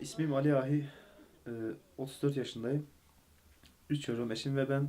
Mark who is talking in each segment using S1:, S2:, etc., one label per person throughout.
S1: İsmim Ali Ahi. Ee, 34 yaşındayım. 3 çocuğum, eşim ve ben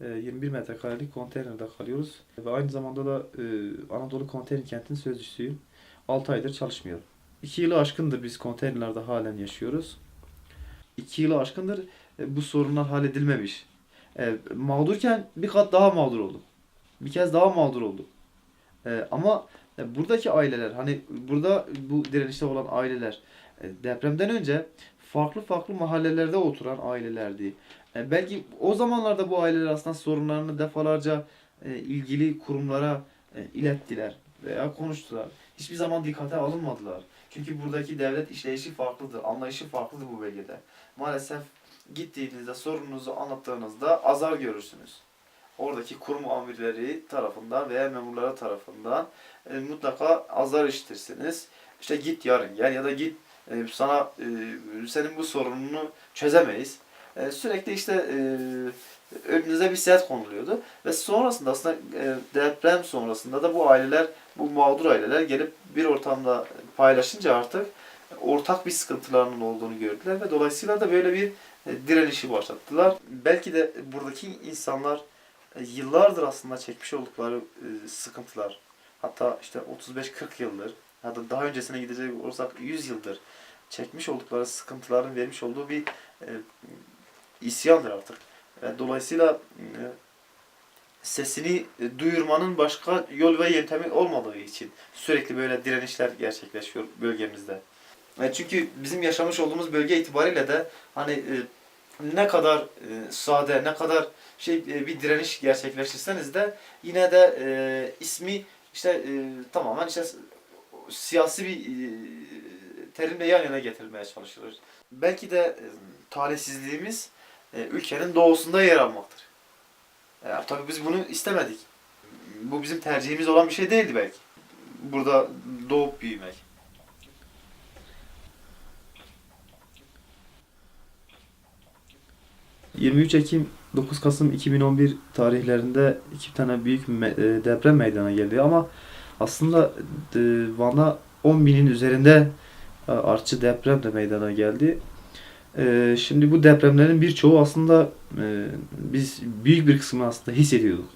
S1: e, 21 metrekarelik konteynerde kalıyoruz. Ve aynı zamanda da e, Anadolu Konteyner Kenti'nin sözcüsüyüm. 6 aydır çalışmıyorum. 2 yılı aşkındır biz konteynerlerde halen yaşıyoruz. 2 yılı aşkındır e, bu sorunlar halledilmemiş. E, mağdurken bir kat daha mağdur olduk. Bir kez daha mağdur olduk. E, ama buradaki aileler, hani burada bu direnişte olan aileler e, depremden önce farklı farklı mahallelerde oturan ailelerdi. E, belki o zamanlarda bu aileler aslında sorunlarını defalarca e, ilgili kurumlara ilettiler veya konuştular. Hiçbir zaman dikkate alınmadılar. Çünkü buradaki devlet işleyişi farklıdır, anlayışı farklıdır bu bölgede. Maalesef gittiğinizde sorununuzu anlattığınızda azar görürsünüz. Oradaki kurum amirleri tarafından veya memurlara tarafından e, mutlaka azar işitirsiniz. İşte git yarın gel ya da git e, sana e, senin bu sorununu çözemeyiz. E, sürekli işte e, önünüze bir set konuluyordu ve sonrasında aslında e, deprem sonrasında da bu aileler, bu mağdur aileler gelip bir ortamda paylaşınca artık ortak bir sıkıntılarının olduğunu gördüler ve dolayısıyla da böyle bir e, direnişi başlattılar. Belki de buradaki insanlar yıllardır aslında çekmiş oldukları e, sıkıntılar, hatta işte 35-40 yıldır ya da daha öncesine gidecek olursak 100 yıldır çekmiş oldukları sıkıntıların vermiş olduğu bir e, isyandır artık. Ve dolayısıyla e, sesini e, duyurmanın başka yol ve yöntemi olmadığı için sürekli böyle direnişler gerçekleşiyor bölgemizde. E, çünkü bizim yaşamış olduğumuz bölge itibariyle de hani e, ne kadar e, sade, ne kadar şey e, bir direniş gerçekleştirseniz de yine de e, ismi işte e, tamamen işte siyasi bir e, terimle yan yana getirilmeye çalışılır. Belki de e, talihsizliğimiz e, ülkenin doğusunda yer almaktır. E, tabii biz bunu istemedik. Bu bizim tercihimiz olan bir şey değildi belki. Burada doğup büyümek. ...23 Ekim 9 Kasım 2011 tarihlerinde iki tane büyük me- e, deprem meydana geldi ama aslında e, Van'a 10 binin üzerinde e, artçı deprem de meydana geldi. Şimdi bu depremlerin birçoğu aslında biz büyük bir kısmını aslında hissediyorduk.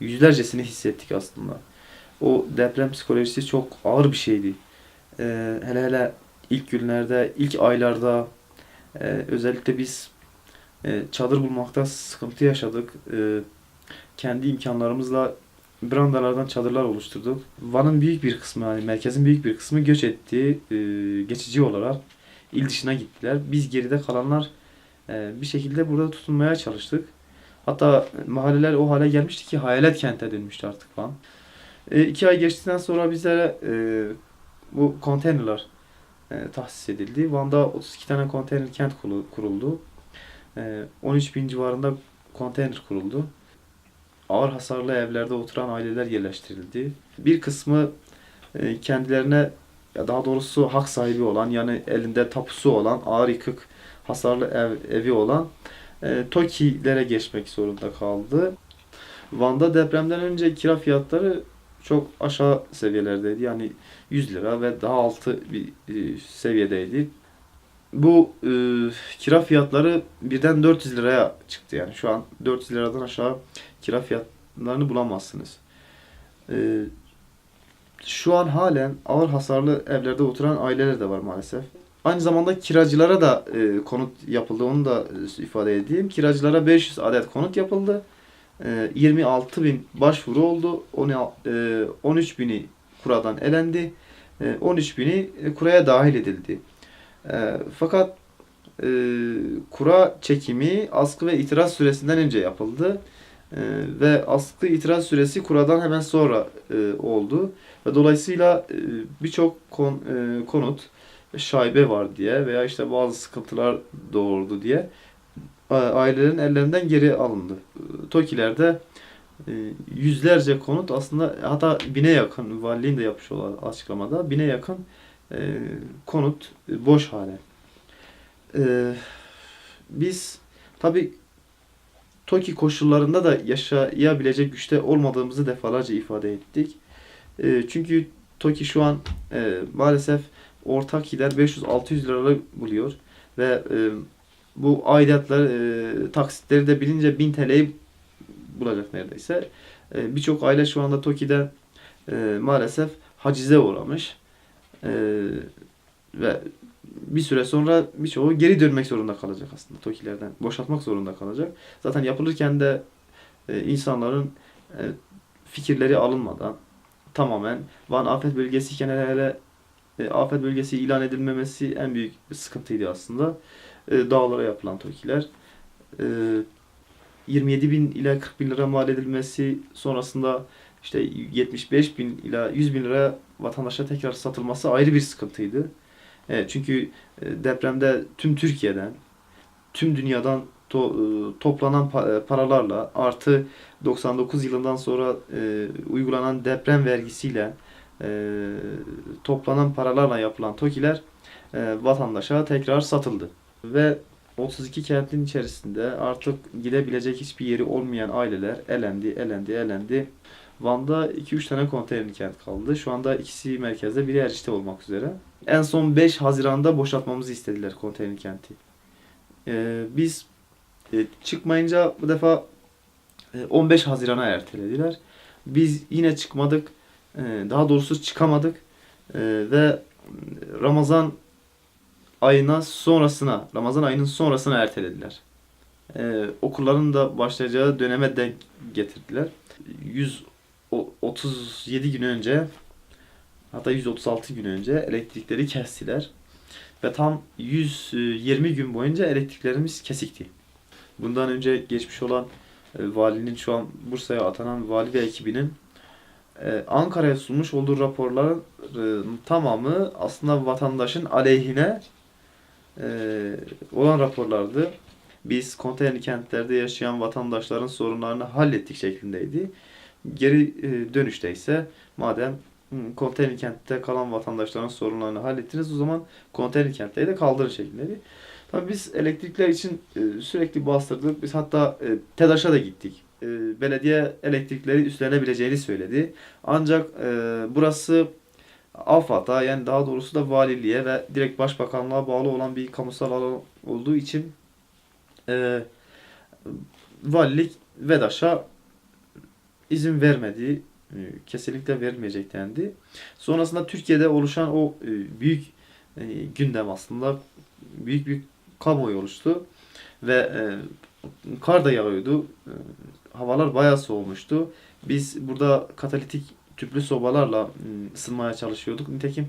S1: Yüzlercesini hissettik aslında. O deprem psikolojisi çok ağır bir şeydi. Hele hele ilk günlerde, ilk aylarda özellikle biz e, çadır bulmakta sıkıntı yaşadık. E, Kendi imkanlarımızla brandalardan çadırlar oluşturduk. Van'ın büyük bir kısmı, yani merkezin büyük bir kısmı göç etti. E, geçici olarak il dışına gittiler. Biz geride kalanlar bir şekilde burada tutunmaya çalıştık. Hatta mahalleler o hale gelmişti ki hayalet kente dönmüştü artık Van. E, iki ay geçtikten sonra bizlere e, bu konteynerler e, tahsis edildi. Van'da 32 tane konteyner kent kuruldu. E, 13 bin civarında konteyner kuruldu ağır hasarlı evlerde oturan aileler yerleştirildi. Bir kısmı e, kendilerine ya daha doğrusu hak sahibi olan yani elinde tapusu olan ağır yıkık hasarlı ev, evi olan e, TOKİ'lere geçmek zorunda kaldı. Van'da depremden önce kira fiyatları çok aşağı seviyelerdeydi. Yani 100 lira ve daha altı bir e, seviyedeydi. Bu e, kira fiyatları birden 400 liraya çıktı yani. Şu an 400 liradan aşağı kira fiyatlarını bulamazsınız. Ee, şu an halen ağır hasarlı evlerde oturan aileler de var maalesef. Aynı zamanda kiracılara da e, konut yapıldı. Onu da e, ifade edeyim. Kiracılara 500 adet konut yapıldı. E, 26 bin başvuru oldu. Onu, e, 13 bini kuradan elendi. E, 13 bini e, kuraya dahil edildi. E, fakat e, kura çekimi askı ve itiraz süresinden önce yapıldı. Ee, ve askı itiraz süresi kuradan hemen sonra e, oldu. Ve dolayısıyla e, birçok kon, e, konut şaibe var diye veya işte bazı sıkıntılar doğurdu diye ailelerin ellerinden geri alındı. E, TOKİ'lerde e, yüzlerce konut aslında hatta bine yakın valiliğin de yapmış olan açıklamada bine yakın e, konut boş hale. E, biz Tabi TOKİ koşullarında da yaşayabilecek güçte olmadığımızı defalarca ifade ettik. E, çünkü TOKİ şu an e, maalesef ortak gider 500-600 liralık buluyor ve e, bu aidatlar e, taksitleri de bilince 1000 TL'yi bulacak neredeyse. E, Birçok aile şu anda TOKİ'de e, maalesef hacize uğramış. E, ve bir süre sonra birçoğu geri dönmek zorunda kalacak aslında TOKİ'lerden. Boşaltmak zorunda kalacak. Zaten yapılırken de e, insanların e, fikirleri alınmadan tamamen Van afet bölgesiyken hele hele e, afet bölgesi ilan edilmemesi en büyük sıkıntıydı aslında. E, dağlara yapılan TOKİ'ler. E, 27 bin ila 40 bin lira mal edilmesi sonrasında işte 75 bin ila 100 bin lira vatandaşa tekrar satılması ayrı bir sıkıntıydı. E, çünkü e, depremde tüm Türkiye'den, tüm dünyadan to- e, toplanan pa- paralarla artı 99 yılından sonra uygulanan deprem vergisiyle toplanan paralarla yapılan TOKİ'ler vatandaşa tekrar satıldı. Ve 32 kentin içerisinde artık gidebilecek hiçbir yeri olmayan aileler elendi, elendi, elendi. Van'da 2-3 tane konteyner kent kaldı. Şu anda ikisi merkezde, biri Erişte olmak üzere. En son 5 Haziran'da boşaltmamızı istediler konteyner kenti. Ee, biz e, çıkmayınca bu defa e, 15 Haziran'a ertelediler. Biz yine çıkmadık. E, daha doğrusu çıkamadık. E, ve Ramazan ayına sonrasına, Ramazan ayının sonrasına ertelediler. Ee, okulların da başlayacağı döneme denk getirdiler. 137 gün önce hatta 136 gün önce elektrikleri kestiler. Ve tam 120 gün boyunca elektriklerimiz kesikti. Bundan önce geçmiş olan e, valinin şu an Bursa'ya atanan vali ve ekibinin e, Ankara'ya sunmuş olduğu raporların tamamı aslında vatandaşın aleyhine e, olan raporlardı. Biz konteyner kentlerde yaşayan vatandaşların sorunlarını hallettik şeklindeydi. Geri e, dönüşte ise madem konteyner kentte kalan vatandaşların sorunlarını hallettiniz o zaman konteyner kentleri de kaldırın şeklindeydi. Tabii biz elektrikler için e, sürekli bastırdık. Biz hatta e, TEDAŞ'a da gittik. Belediye elektrikleri üstlenebileceğini söyledi. Ancak burası AFAD'a yani daha doğrusu da valiliğe ve direkt başbakanlığa bağlı olan bir kamusal alan olduğu için e, valilik VEDAŞ'a izin vermedi. E, kesinlikle vermeyecek dendi. Sonrasında Türkiye'de oluşan o e, büyük e, gündem aslında büyük bir kamuoyu oluştu ve kar da yağıyordu. Havalar bayağı soğumuştu. Biz burada katalitik tüplü sobalarla ısınmaya çalışıyorduk. Nitekim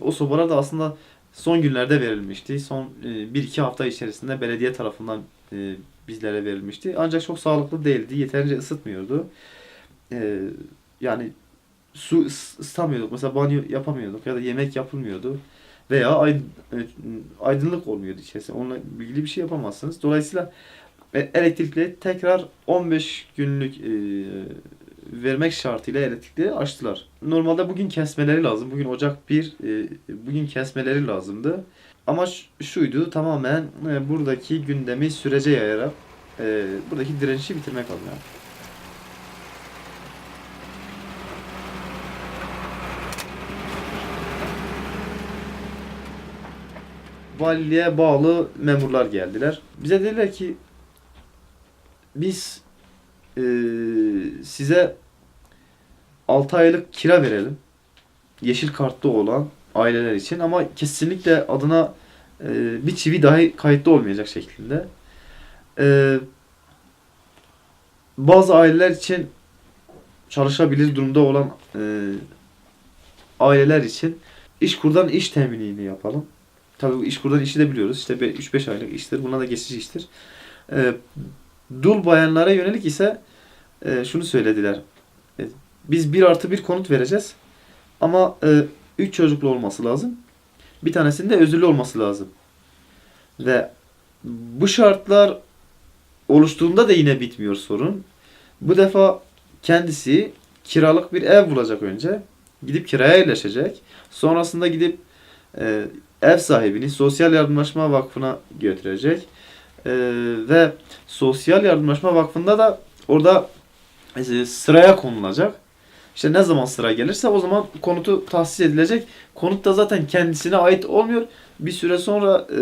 S1: o sobalar da aslında son günlerde verilmişti. Son 1-2 hafta içerisinde belediye tarafından bizlere verilmişti. Ancak çok sağlıklı değildi. Yeterince ısıtmıyordu. E, yani su ıs- ısıtamıyorduk. Mesela banyo yapamıyorduk ya da yemek yapılmıyordu. Veya aydın- e, aydınlık olmuyordu içerisinde. Onunla ilgili bir şey yapamazsınız. Dolayısıyla e, elektrikli tekrar 15 günlük e, vermek şartıyla elektrikleri açtılar. Normalde bugün kesmeleri lazım. Bugün Ocak 1, e, bugün kesmeleri lazımdı. Ama şuydu tamamen e, buradaki gündemi sürece yayarak e, buradaki direnişi bitirmek adına. Valiliğe bağlı memurlar geldiler. Bize dediler ki biz e, size 6 aylık kira verelim. Yeşil kartlı olan aileler için ama kesinlikle adına e, bir çivi dahi kayıtlı olmayacak şekilde. E, bazı aileler için çalışabilir durumda olan e, aileler için iş kurdan iş teminini yapalım. Tabii iş kurdan işi de biliyoruz. İşte 3-5 aylık iştir. Buna da geçici iştir. E, dul bayanlara yönelik ise e, şunu söylediler. E, biz bir artı bir konut vereceğiz. Ama e, üç çocuklu olması lazım. Bir tanesinin de özürlü olması lazım. Ve bu şartlar oluştuğunda da yine bitmiyor sorun. Bu defa kendisi kiralık bir ev bulacak önce. Gidip kiraya yerleşecek. Sonrasında gidip e, ev sahibini Sosyal Yardımlaşma Vakfı'na götürecek. Ee, ve Sosyal Yardımlaşma Vakfı'nda da orada e, sıraya konulacak. İşte ne zaman sıra gelirse o zaman konutu tahsis edilecek. Konut da zaten kendisine ait olmuyor. Bir süre sonra e,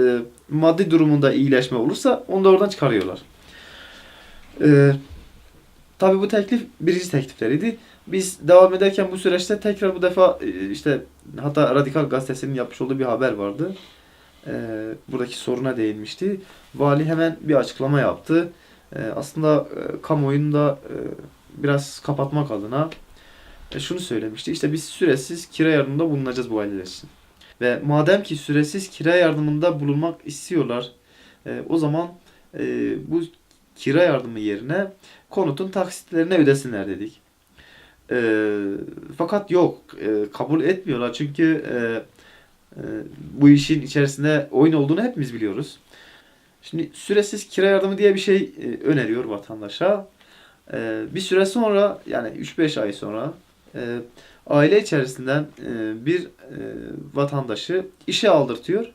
S1: maddi durumunda iyileşme olursa onu da oradan çıkarıyorlar. E, tabii bu teklif birinci teklifleriydi. Biz devam ederken bu süreçte tekrar bu defa e, işte hatta Radikal Gazetesi'nin yapmış olduğu bir haber vardı. E, buradaki soruna değinmişti. Vali hemen bir açıklama yaptı. E, aslında e, kamuoyunu da e, biraz kapatmak adına e, şunu söylemişti. İşte biz süresiz kira yardımında bulunacağız bu aileler için. Ve madem ki süresiz kira yardımında bulunmak istiyorlar, e, o zaman e, bu kira yardımı yerine konutun taksitlerine ödesinler dedik. E, fakat yok, e, kabul etmiyorlar çünkü e, e, bu işin içerisinde oyun olduğunu hepimiz biliyoruz. Şimdi süresiz kira yardımı diye bir şey e, öneriyor vatandaşa. E, bir süre sonra yani 3-5 ay sonra e, aile içerisinden e, bir e, vatandaşı işe aldırtıyor.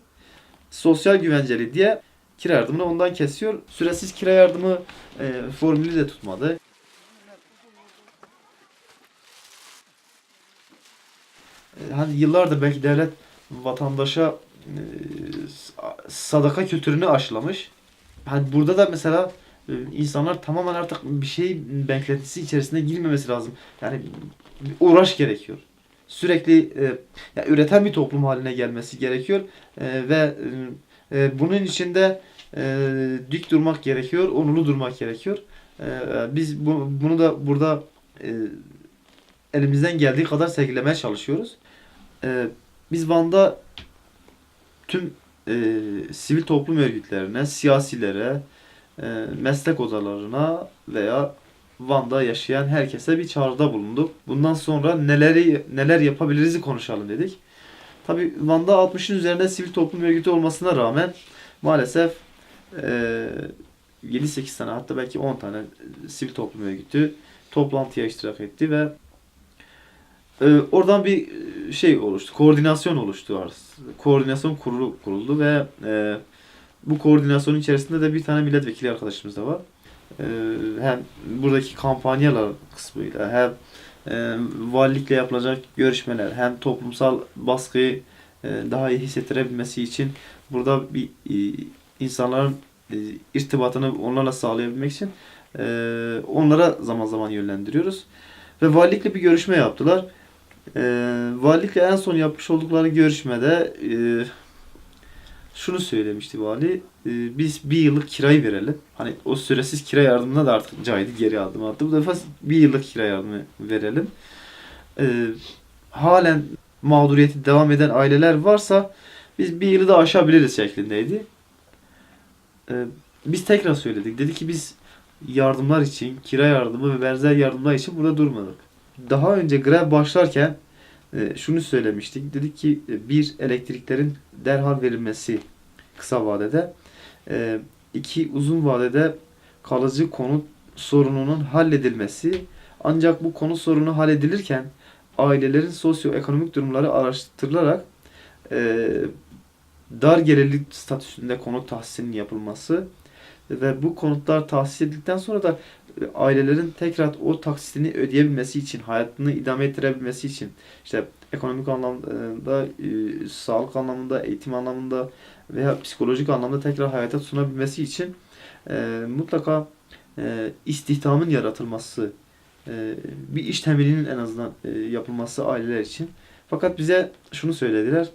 S1: Sosyal güvenceli diye kira yardımını ondan kesiyor. Süresiz kira yardımı e, formülü de tutmadı. Hani yıllardır belki devlet vatandaşa e, sadaka kültürünü aşılamış. Hani burada da mesela e, insanlar tamamen artık bir şey beklentisi içerisine girmemesi lazım. Yani uğraş gerekiyor. Sürekli e, ya üreten bir toplum haline gelmesi gerekiyor E, ve e, bunun içinde e, dik durmak gerekiyor, onurlu durmak gerekiyor. E, biz bu, bunu da burada e, elimizden geldiği kadar sergilemeye çalışıyoruz. E, biz Van'da tüm e, sivil toplum örgütlerine, siyasilere, e, meslek odalarına veya Van'da yaşayan herkese bir çağrıda bulunduk. Bundan sonra neleri neler yapabiliriz konuşalım dedik. Tabii Van'da 60'ın üzerinde sivil toplum örgütü olmasına rağmen maalesef e, 7-8 tane hatta belki 10 tane sivil toplum örgütü toplantıya iştirak etti ve e, oradan bir şey oluştu, koordinasyon oluştu. Koordinasyon kurulu kuruldu ve e, bu koordinasyonun içerisinde de bir tane milletvekili arkadaşımız da var. Ee, hem buradaki kampanyalar kısmıyla hem e, valilikle yapılacak görüşmeler hem toplumsal baskıyı e, daha iyi hissettirebilmesi için burada bir e, insanların e, irtibatını onlarla sağlayabilmek için e, onlara zaman zaman yönlendiriyoruz. Ve valilikle bir görüşme yaptılar. E, valilikle en son yapmış oldukları görüşmede e, şunu söylemişti vali. e, biz bir yıllık kirayı verelim. Hani o süresiz kira yardımına da artık caydı geri aldım attı. Bu defa bir yıllık kira yardımı verelim. E, halen mağduriyeti devam eden aileler varsa biz bir yılı da aşabiliriz şeklindeydi. E, biz tekrar söyledik. Dedi ki biz yardımlar için, kira yardımı ve benzer yardımlar için burada durmadık. Daha önce grev başlarken e, şunu söylemiştik. Dedik ki e, bir elektriklerin derhal verilmesi kısa vadede. E, iki uzun vadede kalıcı konut sorununun halledilmesi. Ancak bu konu sorunu halledilirken ailelerin sosyoekonomik durumları araştırılarak dar gelirli statüsünde konut tahsisinin yapılması ve bu konutlar tahsis edildikten sonra da ailelerin tekrar o taksitini ödeyebilmesi için, hayatını idame ettirebilmesi için işte ekonomik anlamda, e, sağlık anlamında, eğitim anlamında veya psikolojik anlamda tekrar hayata tutunabilmesi için e, mutlaka e, istihdamın yaratılması, e, bir iş temelinin en azından e, yapılması aileler için. Fakat bize şunu söylediler.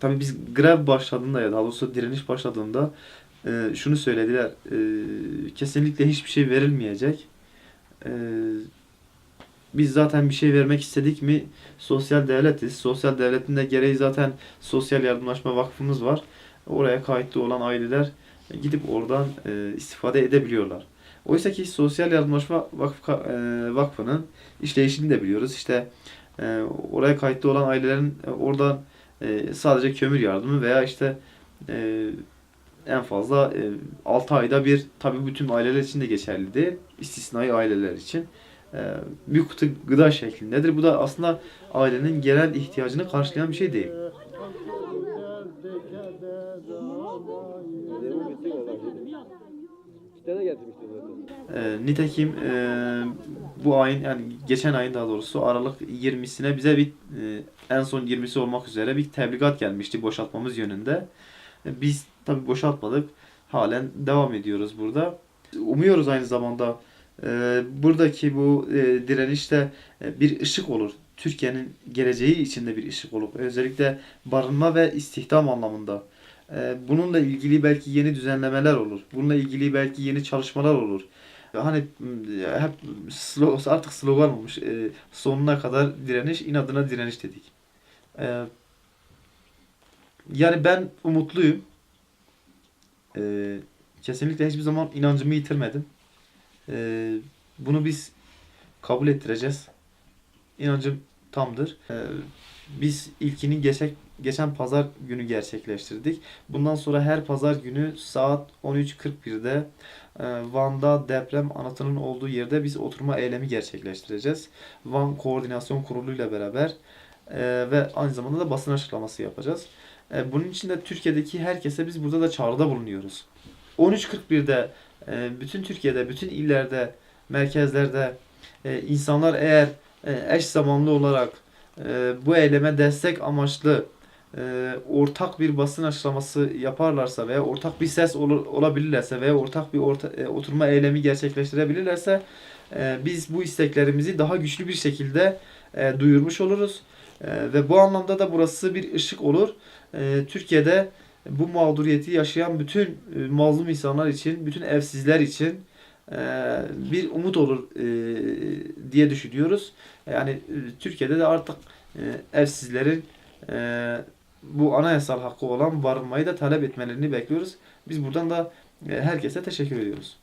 S1: Tabii biz grev başladığında ya daha doğrusu direniş başladığında e, şunu söylediler. E, kesinlikle hiçbir şey verilmeyecek. E, biz zaten bir şey vermek istedik mi sosyal devletiz. Sosyal devletin de gereği zaten Sosyal Yardımlaşma Vakfımız var. Oraya kayıtlı olan aileler gidip oradan e, istifade edebiliyorlar. Oysa ki Sosyal Yardımlaşma Vakfı, e, Vakfı'nın işleyişini de biliyoruz. İşte e, oraya kayıtlı olan ailelerin e, oradan e, sadece kömür yardımı veya işte e, en fazla e, 6 ayda bir tabii bütün aileler için de geçerli değil. İstisnai aileler için e, bir kutu gıda şeklindedir. Bu da aslında ailenin genel ihtiyacını karşılayan bir şey değil. E, nitekim e, bu ayın yani geçen ayın daha doğrusu Aralık 20'sine bize bir e, en son 20'si olmak üzere bir tebligat gelmişti boşaltmamız yönünde. E, biz tabi boşaltmadık. Halen devam ediyoruz burada. Umuyoruz aynı zamanda e, buradaki bu e, direnişte e, bir ışık olur. Türkiye'nin geleceği içinde bir ışık olur. Özellikle barınma ve istihdam anlamında. E, bununla ilgili belki yeni düzenlemeler olur. Bununla ilgili belki yeni çalışmalar olur. Hani m, hep slo- artık slogan olmuş. E, sonuna kadar direniş, inadına direniş dedik. E, yani ben umutluyum. E, kesinlikle hiçbir zaman inancımı yitirmedim. E, bunu biz kabul ettireceğiz. İnancım tamdır. E, biz ilkini geçen, geçen pazar günü gerçekleştirdik. Bundan sonra her pazar günü saat 13.41'de e, Van'da deprem anıtının olduğu yerde biz oturma eylemi gerçekleştireceğiz. Van Koordinasyon Kurulu ile beraber e, ve aynı zamanda da basın açıklaması yapacağız. E, bunun için de Türkiye'deki herkese biz burada da çağrıda bulunuyoruz. 13.41'de e, bütün Türkiye'de, bütün illerde, merkezlerde e, insanlar eğer e, eş zamanlı olarak e, bu eyleme destek amaçlı e, ortak bir basın açıklaması yaparlarsa veya ortak bir ses olur, olabilirlerse veya ortak bir orta, e, oturma eylemi gerçekleştirebilirlerse e, biz bu isteklerimizi daha güçlü bir şekilde e, duyurmuş oluruz. E, ve bu anlamda da burası bir ışık olur. E, Türkiye'de bu mağduriyeti yaşayan bütün e, mazlum insanlar için, bütün evsizler için e, bir umut olur e, diye düşünüyoruz. Yani Türkiye'de de artık evsizlerin bu anayasal hakkı olan barınmayı da talep etmelerini bekliyoruz. Biz buradan da herkese teşekkür ediyoruz.